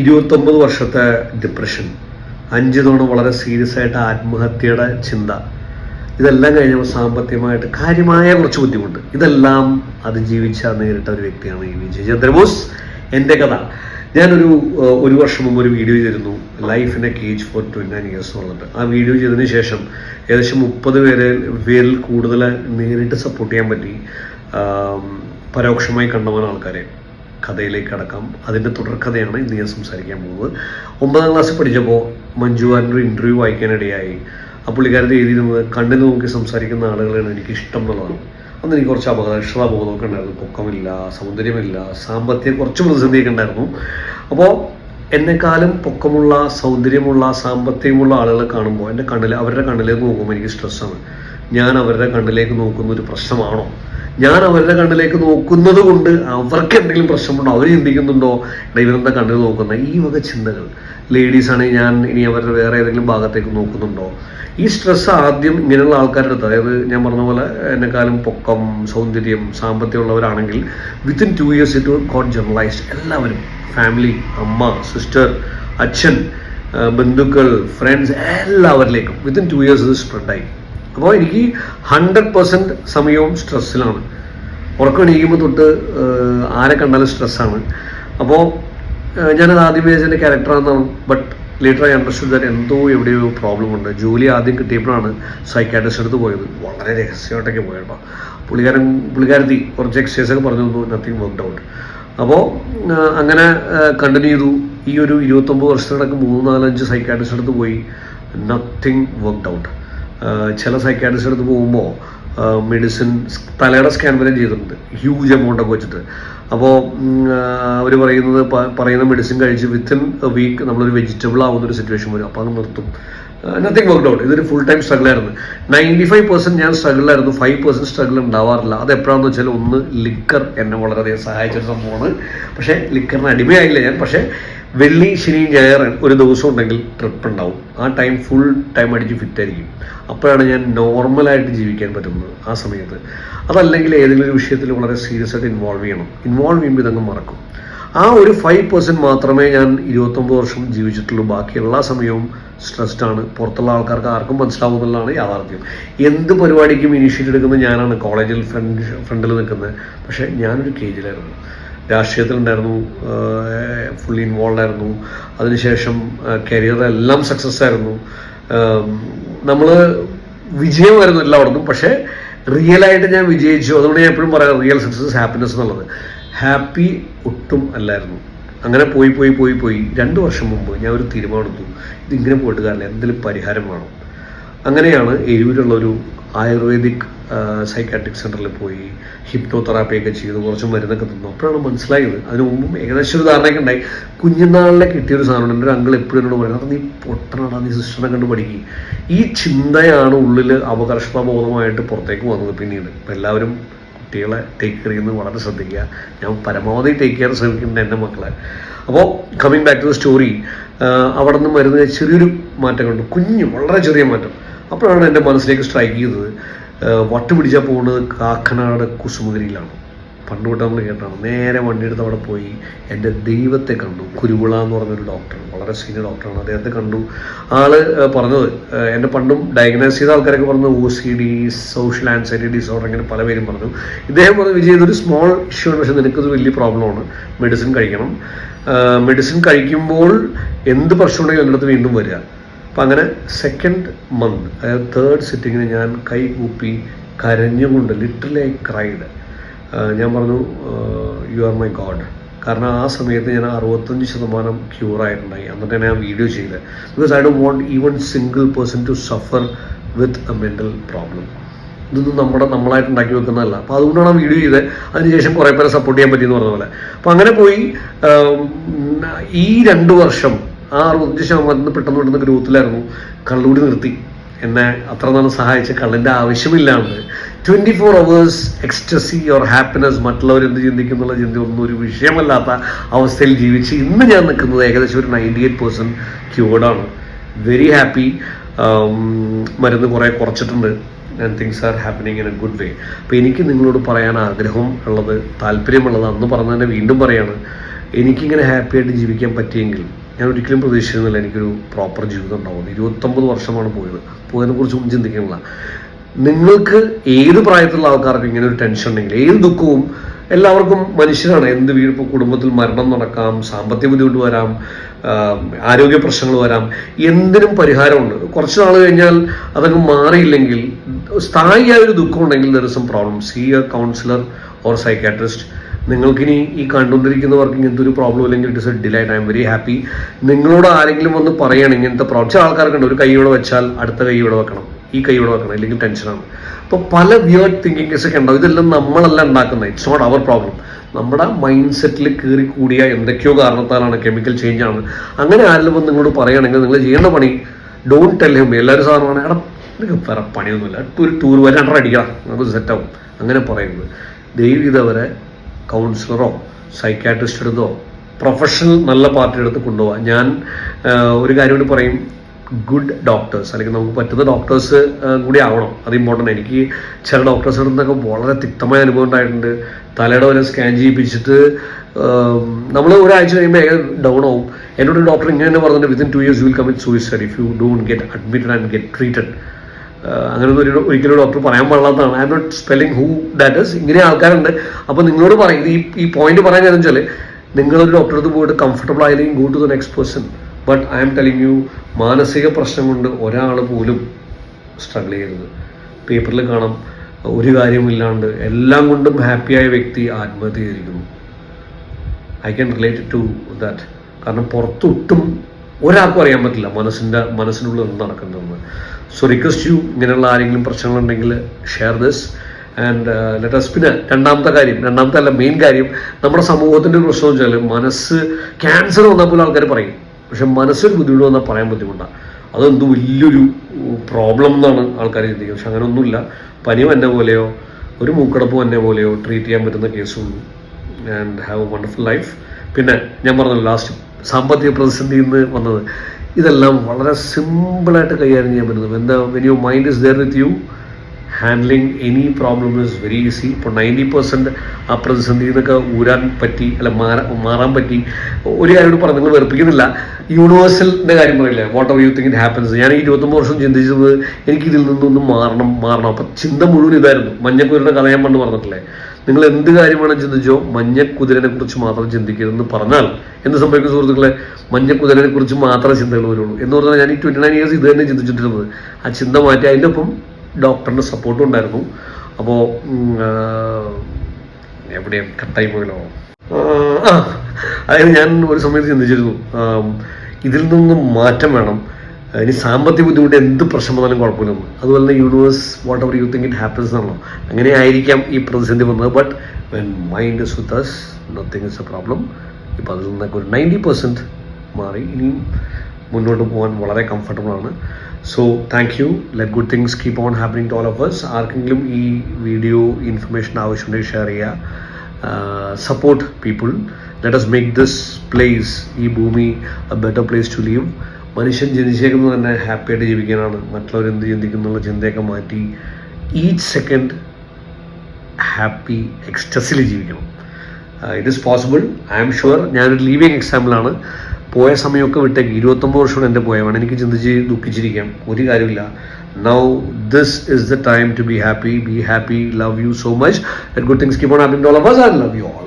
ഇരുപത്തൊമ്പത് വർഷത്തെ ഡിപ്രഷൻ അഞ്ച് തവണ വളരെ സീരിയസ് ആയിട്ട് ആത്മഹത്യയുടെ ചിന്ത. ഇതെല്ലാം കഴിഞ്ഞപ്പോൾ സാമ്പത്തികമായിട്ട് കാര്യമായ കുറച്ച് ബുദ്ധിമുട്ട്. ഇതെല്ലാം അതിജീവിച്ച നേരിട്ട ഒരു വ്യക്തിയാണ് ഈ വിജയ് ചന്ദ്രബോസ്. എന്റെ കഥ. ഞാനൊരു ഒരു വർഷം മുമ്പ് ഒരു വീഡിയോ ചെയ്തിരുന്നു. Life in a cage for twenty nine years പറഞ്ഞിട്ട്. ആ വീഡിയോ ചെയ്തതിന് ശേഷം ഏകദേശം മുപ്പത് പേരെ പേരിൽ കൂടുതൽ നേരിട്ട് സപ്പോർട്ട് ചെയ്യാൻ പറ്റി. പരോക്ഷമായി കണ്ടവൻ ആൾക്കാരെ. കഥയിലേക്ക് കടക്കാം. അതിന്റെ തുടർക്കഥയാണ് ഇന്ന് ഞാൻ സംസാരിക്കാൻ പോകുന്നത്. ഒമ്പതാം ക്ലാസ്സിൽ പഠിച്ചപ്പോൾ മഞ്ജു വാര്യന്റെ ഒരു ഇന്റർവ്യൂ വായിക്കാനിടയായി. ആ പുള്ളിക്കാരത്തെ എഴുതിയിരുന്നത് കണ്ടു നോക്കി സംസാരിക്കുന്ന ആളുകളാണ് എനിക്ക് ഇഷ്ടം എന്നുള്ളതാണ്. അന്ന് എനിക്ക് കുറച്ച് അപകർഷതാബോധമൊക്കെ ഉണ്ടായിരുന്നു. പൊക്കമില്ല സൗന്ദര്യമില്ല സാമ്പത്തിക കുറച്ച് പ്രതിസന്ധിയൊക്കെ ഉണ്ടായിരുന്നു. അപ്പോൾ എന്നെക്കാളും പൊക്കമുള്ള സൗന്ദര്യമുള്ള സാമ്പത്തികമുള്ള ആളുകളെ കാണുമ്പോൾ എന്റെ കണ്ണിൽ അവരുടെ കണ്ണിലേക്ക് നോക്കുമ്പോൾ എനിക്ക് സ്ട്രെസ്സാണ് ഞാൻ അവരുടെ കണ്ണിലേക്ക് നോക്കുന്ന ഒരു പ്രശ്നമാണോ? ഞാൻ അവരുടെ കണ്ണിലേക്ക് നോക്കുന്നത് കൊണ്ട് അവർക്ക് എന്തെങ്കിലും പ്രശ്നമുണ്ടോ? അവർ ചിന്തിക്കുന്നുണ്ടോ? ഇവരെന്താ കണ്ണിൽ നോക്കുന്ന? ഈ വക ചിന്തകൾ. ലേഡീസ് ആണെങ്കിൽ ഞാൻ ഇനി അവരുടെ വേറെ ഏതെങ്കിലും ഭാഗത്തേക്ക് നോക്കുന്നുണ്ടോ? ഈ സ്ട്രെസ് ആദ്യം ഇങ്ങനെയുള്ള ആൾക്കാരുടെ അടുത്ത് അതായത് ഞാൻ പറഞ്ഞ പോലെ എന്നെക്കാളും പൊക്കം സൗന്ദര്യം സാമ്പത്തികമുള്ളവരാണെങ്കിൽ within two years it got generalised എല്ലാവരും ഫാമിലി അമ്മ സിസ്റ്റർ അച്ഛൻ ബന്ധുക്കൾ ഫ്രണ്ട്സ് എല്ലാവരിലേക്കും വിത്തിൻ ടു ഇയേഴ്സ് ഇത് സ്പ്രെഡായി അപ്പോൾ എനിക്ക് ഹൺഡ്രഡ് പെർസെന്റ് സമയവും സ്ട്രെസ്സിലാണ് ഉറക്കം എണീക്കുമ്പോൾ തൊട്ട് ആരെ കണ്ടാലും സ്ട്രെസ്സാണ് അപ്പോൾ ഞാനത് ആദ്യം വിചാരിച്ച എന്റെ ക്യാരക്ടറാണെന്നാണ് but later I understood that എന്തോ എവിടെയോ പ്രോബ്ലം ഉണ്ട്. ജോലി ആദ്യം കിട്ടിയപ്പോഴാണ് സൈക്കാട്രിസ്റ്റ് അടുത്ത് പോയത്. വളരെ രഹസ്യമായിട്ടൊക്കെ പോയട്ടോ പുള്ളിക്കാരൻ പുള്ളിക്കാരത്തി കുറച്ച് എക്സസൈസ് ഒക്കെ പറഞ്ഞു തന്നു. നത്തിങ് വർക്ക്ഡ് ഔട്ട് അപ്പോൾ അങ്ങനെ കണ്ടിന്യൂ ചെയ്തു. ഈ ഒരു ഇരുപത്തൊമ്പത് വർഷത്തിനടക്ക് മൂന്ന് നാലഞ്ച് സൈക്കാട്രിസ്റ്റ് അടുത്ത് പോയി. നത്തിങ് വർക്ക്ഡ് ഔട്ട് ചില സൈക്കാട്രിസ്റ്റ് അടുത്ത് പോകുമ്പോൾ മെഡിസിൻ തലയുടെ സ്കാൻ വരെ ചെയ്തിട്ടുണ്ട്. ഹ്യൂജ് എമൗണ്ട് ഒക്കെ വെച്ചിട്ട്. അപ്പോൾ അവർ പറയുന്നത് പറയുന്ന മെഡിസിൻ കഴിച്ച് വിത്തിൻ എ വീക്ക് നമ്മളൊരു വെജിറ്റബിൾ ആവുന്ന ഒരു സിറ്റുവേഷൻ വരും. അപ്പോൾ അത് നിർത്തും. നത്തിങ് വർക്ക് ഔട്ട് ഇതൊരു ഫുൾ ടൈം സ്ട്രഗിൾ ആയിരുന്നു. നയന്റി ഫൈവ് പെർസെന്റ് ഞാൻ സ്ട്രഗിൾ ആയിരുന്നു. ഫൈവ് പെർസെന്റ് സ്ട്രഗിൾ ഉണ്ടാവാറില്ല. അത് എപ്പോഴാണെന്ന് വെച്ചാൽ ഒന്ന് ലിക്കർ എന്നെ വളരെയധികം സഹായിച്ചൊരു സംഭവമാണ്. പക്ഷേ ലിക്കറിന് അടിമയായില്ല ഞാൻ. പക്ഷേ വെള്ളി ശനി ഞായർ ഒരു ദിവസം ഉണ്ടെങ്കിൽ ട്രിപ്പ് ഉണ്ടാവും. ആ ടൈം ഫുൾ ടൈം അടിച്ച് ഫിറ്റ് ആയിരിക്കും. അപ്പോഴാണ് ഞാൻ നോർമലായിട്ട് ജീവിക്കാൻ പറ്റുന്നത് ആ സമയത്ത്. അതല്ലെങ്കിൽ ഏതെങ്കിലും ഒരു വിഷയത്തിൽ വളരെ സീരിയസ് ആയിട്ട് ഇൻവോൾവ് ചെയ്യണം. ഇൻവോൾവ് ചെയ്യുമ്പോൾ ഇതങ്ങ് മറക്കും. ആ ഒരു ഫൈവ് പെർസെന്റ് മാത്രമേ ഞാൻ ഇരുപത്തൊമ്പത് വർഷം ജീവിച്ചിട്ടുള്ളൂ. ബാക്കി എല്ലാ സമയവും സ്ട്രെസ്ഡ് ആണ്. പുറത്തുള്ള ആൾക്കാർക്ക് ആർക്കും മനസ്സിലാവുന്നതാണ് യാഥാർത്ഥ്യം. എന്ത് പരിപാടിക്കും ഇനിഷ്യേറ്റ് എടുക്കുന്നത് ഞാനാണ്. കോളേജിൽ ഫ്രണ്ട് ഫ്രണ്ടിൽ നിൽക്കുന്നത്. പക്ഷേ ഞാനൊരു കേജിലായിരുന്നു രാഷ്ട്രീയത്തിലുണ്ടായിരുന്നു ഫുള്ളി ഇൻവോൾവ് ആയിരുന്നു. അതിനുശേഷം കരിയറെല്ലാം സക്സസ് ആയിരുന്നു. നമ്മൾ വിജയമായിരുന്നു എല്ലായിടത്തും പക്ഷേ റിയൽ ആയിട്ട് ഞാൻ വിജയിച്ചു. അതുകൊണ്ട് ഞാൻ എപ്പോഴും പറയാം റിയൽ സക്സസ് ഹാപ്പിനെസ് എന്നുള്ളത്. ഹാപ്പി ഒട്ടും അല്ലായിരുന്നു. അങ്ങനെ പോയി പോയി പോയി പോയി. രണ്ട് വർഷം മുമ്പ് ഞാൻ ഒരു തീരുമാനം എടുത്തു. ഇതിങ്ങനെ പോയിട്ട് കാരണം എന്തെങ്കിലും പരിഹാരം വേണം. അങ്ങനെയാണ് എരൂരുള്ള ഒരു ആയുർവേദിക് സൈക്കാട്രിക് സെന്ററിൽ പോയി ഹിപ്നോ തെറാപ്പിയൊക്കെ ചെയ്തു കുറച്ച് മരുന്നൊക്കെ തന്നു. അപ്പോഴാണ് മനസ്സിലായത്. അതിന് മുമ്പും ഏകദേശം ഒരു ധാരണയൊക്കെ ഉണ്ടായി. കുഞ്ഞുനാളിലെ കിട്ടിയൊരു സാധനം ഒരു അങ്കിൾ എപ്പോഴും എന്നോട് പറയുന്നത് നീ പൊട്ടനാടാ നീ സിസ്റ്ററിനെ കണ്ട് പഠിക്കും. ഈ ചിന്തയാണ് ഉള്ളിൽ അവകർഷണബോധമായിട്ട് പുറത്തേക്ക് വന്നത് പിന്നീട്. എല്ലാവരും കുട്ടികളെ ടേക്ക് കെയർ ചെയ്യുന്നത് വളരെ ശ്രദ്ധിക്കുക. ഞാൻ പരമാവധി ടേക്ക് കെയർ ശ്രമിക്കുന്നുണ്ട് എന്റെ മക്കളെ. അപ്പോൾ coming back to the story അവിടെ നിന്ന് മരുന്ന് ചെറിയൊരു മാറ്റം കണ്ടു. കുഞ്ഞു വളരെ ചെറിയ മാറ്റം. അപ്പോഴാണ് എന്റെ മനസ്സിലേക്ക് സ്ട്രൈക്ക് ചെയ്തത്. വട്ട് പിടിച്ചാൽ പോകുന്നത് കാക്കനാട് കുസുമഗിരിയിലാണ് പണ്ട് തൊട്ട് നമ്മൾ കേട്ടാണ് നേരെ വണ്ടിയെടുത്ത് അവിടെ പോയി എന്റെ ദൈവത്തെ കണ്ടു. കുരുവിള എന്ന് പറഞ്ഞൊരു ഡോക്ടർ വളരെ സീനിയർ ഡോക്ടറാണ് അദ്ദേഹത്തെ കണ്ടു. ആൾ പറഞ്ഞത് എന്റെ പണ്ടും ഡയഗ്നോസ് ചെയ്ത ആൾക്കാരൊക്കെ പറഞ്ഞു O C D social anxiety disorder അങ്ങനെ പല പേരും പറഞ്ഞു. ഇദ്ദേഹം പറഞ്ഞു വിജയ് ഇതൊരു സ്മോൾ ഇഷ്യൂ ആണ്. പക്ഷേ നിനക്കിത് വലിയ പ്രോബ്ലമാണ് മെഡിസിൻ കഴിക്കണം. മെഡിസിൻ കഴിക്കുമ്പോൾ എന്ത് പ്രശ്നമുണ്ടെങ്കിലും എന്റെ അടുത്ത് വീണ്ടും വരിക. അപ്പം അങ്ങനെ സെക്കൻഡ് മന്ത് അതായത് തേർഡ് സിറ്റിങ്ങിന് ഞാൻ കൈ കൂപ്പി കരഞ്ഞുകൊണ്ട് ലിറ്ററലി ഐ ക്രൈഡ് ഞാൻ പറഞ്ഞു യു ആർ മൈ ഗോഡ് കാരണം ആ സമയത്ത് ഞാൻ അറുപത്തഞ്ച് ശതമാനം ക്യൂർ ആയിട്ടുണ്ടായി. എന്നിട്ട് ഞാൻ വീഡിയോ ചെയ്തത്. Because I do want even single person to suffer with a mental problem ഇതൊന്നും നമ്മുടെ നമ്മളായിട്ട് ഉണ്ടാക്കി വെക്കുന്നതല്ല. അപ്പോൾ അതുകൊണ്ടാണ് ആ വീഡിയോ ചെയ്തത്. അതിനുശേഷം കുറേ പേരെ സപ്പോർട്ട് ചെയ്യാൻ പറ്റിയെന്ന് പറഞ്ഞ പോലെ. അപ്പോൾ അങ്ങനെ പോയി ഈ രണ്ട് വർഷം ആ അറുപത്തഞ്ച് ശതമാനത്തിന് പെട്ടെന്ന് പെട്ടെന്ന് ഗ്രോത്തിലായിരുന്നു. കള്ളുകൂടി നിർത്തി. എന്നെ അത്ര നാളും സഹായിച്ച കള്ളിന്റെ ആവശ്യമില്ലാണ്ട് twenty four hours ecstasy or happiness മറ്റുള്ളവർ എന്ത് ചിന്തിക്കുന്നുള്ള ചിന്ത ഒന്നും ഒരു വിഷയമല്ലാത്ത അവസ്ഥയിൽ ജീവിച്ച് ഇന്ന് ഞാൻ നിൽക്കുന്നത് ഏകദേശം ഒരു നയന്റി എയ്റ്റ് പെർസെന്റ് ക്യൂർഡാണ് വെരി ഹാപ്പി മരുന്ന് കുറേ കുറച്ചിട്ടുണ്ട്. And things are happening in a good way അപ്പോൾ എനിക്ക് നിങ്ങളോട് പറയാൻ ആഗ്രഹം ഉള്ളത് താല്പര്യമുള്ളത് അന്ന് പറഞ്ഞതിനെ വീണ്ടും പറയാണ്. എനിക്കിങ്ങനെ ഹാപ്പിയായിട്ട് ജീവിക്കാൻ പറ്റിയെങ്കിൽ ഞാൻ ഒരിക്കലും പ്രതീക്ഷിച്ചിരുന്നില്ല എനിക്കൊരു പ്രോപ്പർ ജീവിതം ഉണ്ടാവുന്നത് ഇരുപത്തൊമ്പത് വർഷമാണ് പോയത്. പോയതിനെ ഒന്നും ചിന്തിക്കുന്നില്ല നിങ്ങൾക്ക് ഏത് പ്രായത്തിലുള്ള ആൾക്കാർക്കും ഇങ്ങനെ ഒരു ടെൻഷൻ ഉണ്ടെങ്കിൽ ഏത് ദുഃഖവും എല്ലാവർക്കും മനുഷ്യരാണ്. എന്ത് വീട് ഇപ്പോൾ കുടുംബത്തിൽ മരണം നടക്കാം സാമ്പത്തിക ബുദ്ധിമുട്ട് വരാം ആരോഗ്യ പ്രശ്നങ്ങൾ വരാം എന്തിനും പരിഹാരമുണ്ട്. കുറച്ച് നാൾ കഴിഞ്ഞാൽ അതങ്ങ് മാറിയില്ലെങ്കിൽ സ്ഥായിയായ ഒരു ദുഃഖം ഉണ്ടെങ്കിൽ there is some problem see a counsellor or psychiatrist നിങ്ങൾക്കിനി ഈ കണ്ടുകൊണ്ടിരിക്കുന്നവർക്ക് ഇങ്ങനത്തെ ഒരു പ്രോബ്ലം ഇല്ലെങ്കിൽ it is a delight I am very happy നിങ്ങളോട് ആരെങ്കിലും വന്ന് പറയണം ഇങ്ങനത്തെ പ്രോബ്ലം ചില ആൾക്കാർക്കുണ്ട് ഒരു കൈ ഇവിടെ വെച്ചാൽ അടുത്ത കൈ ഇവിടെ വെക്കണം. ഈ കൈ ഇവിടെ വെക്കണം. ഇല്ലെങ്കിൽ ടെൻഷനാണ് അപ്പോൾ പല വിയേർഡ് തിങ്കിങ്സ് ഒക്കെ ഉണ്ടാവും. ഇതെല്ലാം നമ്മളല്ല ഉണ്ടാക്കുന്നത്. ഇറ്റ്സ് നോട്ട് അവർ പ്രോബ്ലം നമ്മുടെ മൈൻഡ് സെറ്റിൽ കയറി കൂടിയ എന്തൊക്കെയോ കാരണത്താലാണ് കെമിക്കൽ ചേഞ്ച് ആണ്. അങ്ങനെ ആരെങ്കിലും വന്ന് നിങ്ങളോട് പറയുകയാണെങ്കിൽ നിങ്ങൾ ചെയ്യേണ്ട പണി ഡോണ്ട് ടെൽ ഹിം എല്ലാവരും സാധാരണ എടാ നിനക്ക് വേറെ പണിയൊന്നുമില്ല. ഒരു ടൂർ വരെ രണ്ടര അടിക്കണം. നമുക്ക് സെറ്റാവും അങ്ങനെ പറയുന്നത്. ദൈവം ഇതവരെ കൗൺസിലറോ സൈക്കാട്രിസ്റ്റ് എടുത്തോ പ്രൊഫഷണൽ നല്ല പാർട്ടി എടുത്ത് കൊണ്ടുപോകാം ഞാൻ ഒരു കാര്യം കൂടി പറയും. ഗുഡ് ഡോക്ടേഴ്സ് അല്ലെങ്കിൽ നമുക്ക് പറ്റുന്ന ഡോക്ടേഴ്സ് കൂടി ആവണം. അത് ഇമ്പോർട്ടന്റ് എനിക്ക് ചില ഡോക്ടേഴ്സ് നിന്നൊക്കെ വളരെ തിക്തമായ അനുഭവം ഉണ്ടായിട്ടുണ്ട്. തലയുടെ വരെ സ്കാൻ ചെയ്യിപ്പിച്ചിട്ട് നമ്മൾ ഒരാഴ്ച കഴിയുമ്പോൾ ഡൗൺ ആവും. എന്നോട് ഡോക്ടർ ഇങ്ങനെ തന്നെ പറഞ്ഞിട്ട് within two years will commit suicide if you don't get admitted and get treated അങ്ങനെയൊന്നും ഒരു ഒരിക്കലും ഡോക്ടർ പറയാൻ പാടില്ലാത്തതാണ്. I not spelling who that is ഇങ്ങനെ ആൾക്കാരുണ്ട്. അപ്പോൾ നിങ്ങളോട് പറയും ഈ ഈ പോയിന്റ് പറയാൻ കാരണം വെച്ചാൽ നിങ്ങളൊരു ഡോക്ടറെ അടുത്ത് പോയിട്ട് കംഫർട്ടബിൾ ആയാലും go to the next person but I am telling you മാനസിക പ്രശ്നം കൊണ്ട് ഒരാൾ പോലും സ്ട്രഗിൾ ചെയ്യരുത്. പേപ്പറിൽ കാണാം ഒരു കാര്യമില്ലാണ്ട് എല്ലാം കൊണ്ടും ഹാപ്പിയായ വ്യക്തി ആത്മഹത്യ ചെയ്തിരിക്കുന്നു I can relate to that കാരണം പുറത്തൊട്ടും ഒരാൾക്കും അറിയാൻ പറ്റില്ല മനസ്സിന്റെ മനസ്സിനുള്ളിൽ എന്ത് നടക്കുന്നതെന്ന്. സോ റിക്വസ്റ്റ് യു ഇങ്ങനെയുള്ള ആരെങ്കിലും പ്രശ്നങ്ങളുണ്ടെങ്കിൽ share this and let us പിന്നെ രണ്ടാമത്തെ കാര്യം രണ്ടാമത്തെ അല്ല മെയിൻ കാര്യം നമ്മുടെ സമൂഹത്തിന്റെ ഒരു പ്രശ്നം വെച്ചാൽ മനസ്സ് ക്യാൻസർ വന്നാൽ പോലും ആൾക്കാർ പറയും. പക്ഷെ മനസ്സിൽ ബുദ്ധിമുട്ട് വന്നാൽ പറയാൻ ബുദ്ധിമുട്ടാണ് അതെന്ത് വലിയൊരു പ്രോബ്ലം എന്നാണ് ആൾക്കാർ ചിന്തിക്കുന്നത്. പക്ഷെ അങ്ങനെയൊന്നുമില്ല. പനി വന്നെ പോലെയോ ഒരു മൂക്കടപ്പ് വന്നെ പോലെയോ ട്രീറ്റ് ചെയ്യാൻ പറ്റുന്ന കേസുള്ളൂ and have a wonderful life പിന്നെ ഞാൻ പറഞ്ഞല്ലോ ലാസ്റ്റ് സാമ്പത്തിക പ്രതിസന്ധിയിൽ നിന്ന് വന്നത്. ഇതെല്ലാം വളരെ സിമ്പിളായിട്ട് കൈകാര്യം ചെയ്യാൻ പറ്റുന്നത്. എന്താ when you mind is there with you handling any problem is very easy ഇപ്പോൾ നയന്റി പെർസെന്റ് ആ പ്രതിസന്ധിയിൽ നിന്നൊക്കെ ഊരാൻ പറ്റി അല്ല മാറാൻ മാറാൻ പറ്റി. ഒരു കാര്യം കൂടി പറഞ്ഞു നിങ്ങൾ വെറുപ്പിക്കുന്നില്ല. യൂണിവേഴ്സലിന്റെ കാര്യം പറയില്ലേ what of you think it happens ഞാൻ ഈ ഇരുപത്തൊമ്പത് വർഷം ചിന്തിച്ചത് എനിക്ക് ഇതിൽ നിന്നൊന്നും മാറണം മാറണം. അപ്പം ചിന്ത മുഴുവൻ ഇതായിരുന്നു. മഞ്ഞക്കൂരുടെ കഥ ഞാൻ പണ്ട് പറഞ്ഞിട്ടില്ലേ? നിങ്ങൾ എന്ത് കാര്യമാണ് ചിന്തിച്ചോ മഞ്ഞക്കുതിരനെ കുറിച്ച് മാത്രം ചിന്തിക്കരുതെന്ന് പറഞ്ഞാൽ എന്ത് സംഭവിക്കും സുഹൃത്തുക്കളെ? മഞ്ഞക്കുതിരനെ കുറിച്ച് മാത്രം ചിന്തകൾ വരുള്ളൂ. എന്ന് പറഞ്ഞാൽ ഞാൻ ഈ ട്വന്റി നയൻ ഇയേഴ്സ് ഇത് തന്നെ ചിന്തിച്ചിട്ടിരുന്നത് ആ ചിന്ത മാറ്റി അതിന്റെ ഒപ്പം ഡോക്ടറിന്റെ സപ്പോർട്ടും ഉണ്ടായിരുന്നു. അപ്പോൾ എവിടെയും കട്ടായി പോയല്ലോ. അതായത് ഞാൻ ഒരു സമയത്ത് ചിന്തിച്ചിരുന്നു. ഇതിൽ നിന്നും മാറ്റം വേണം. ഇനി സാമ്പത്തിക ബുദ്ധിമുട്ട് എന്ത് പ്രശ്നം വന്നാലും കുഴപ്പമില്ലെന്ന് അതുപോലെ തന്നെ universe whatever you think it happens ആണല്ലോ. അങ്ങനെ ആയിരിക്കാം ഈ പ്രതിസന്ധി വന്നത്. But when mind is with us nothing is a problem ഇപ്പം അതിൽ നിന്നൊക്കെ ഒരു നയന്റി പെർസെന്റ് മാറി. ഇനിയും മുന്നോട്ട് പോകാൻ വളരെ കംഫർട്ടബിൾ ആണ്. So thank you let good things keep on happening to all of us. ആർക്കെങ്കിലും ഈ വീഡിയോ ഇൻഫർമേഷൻ ആവശ്യമുണ്ടെങ്കിൽ ഷെയർ ചെയ്യുക. Support people let us make this place ഈ ഭൂമി a better place to leave മനുഷ്യൻ ജനിച്ചേക്കുന്നത് തന്നെ ഹാപ്പിയായിട്ട് ജീവിക്കാനാണ്. മറ്റുള്ളവരെന്ത് ചിന്തിക്കുന്നുള്ള ചിന്തയൊക്കെ മാറ്റി ഈച്ച് സെക്കൻഡ് ഹാപ്പി എക്സ്റ്റസിൽ ജീവിക്കണം. It is possible I am sure ഞാനൊരു ലീവിങ് എക്സാമ്പിളാണ് പോയ സമയമൊക്കെ വിട്ടേക്ക് ഇരുപത്തൊമ്പത് വർഷമാണ് എന്റെ പോയവാണ് എനിക്ക് ചിന്തിച്ച് ദുഃഖിച്ചിരിക്കാം. ഒരു കാര്യമില്ല. Now this is the time to be happy be happy love you so much good things keep on all of us. And love you all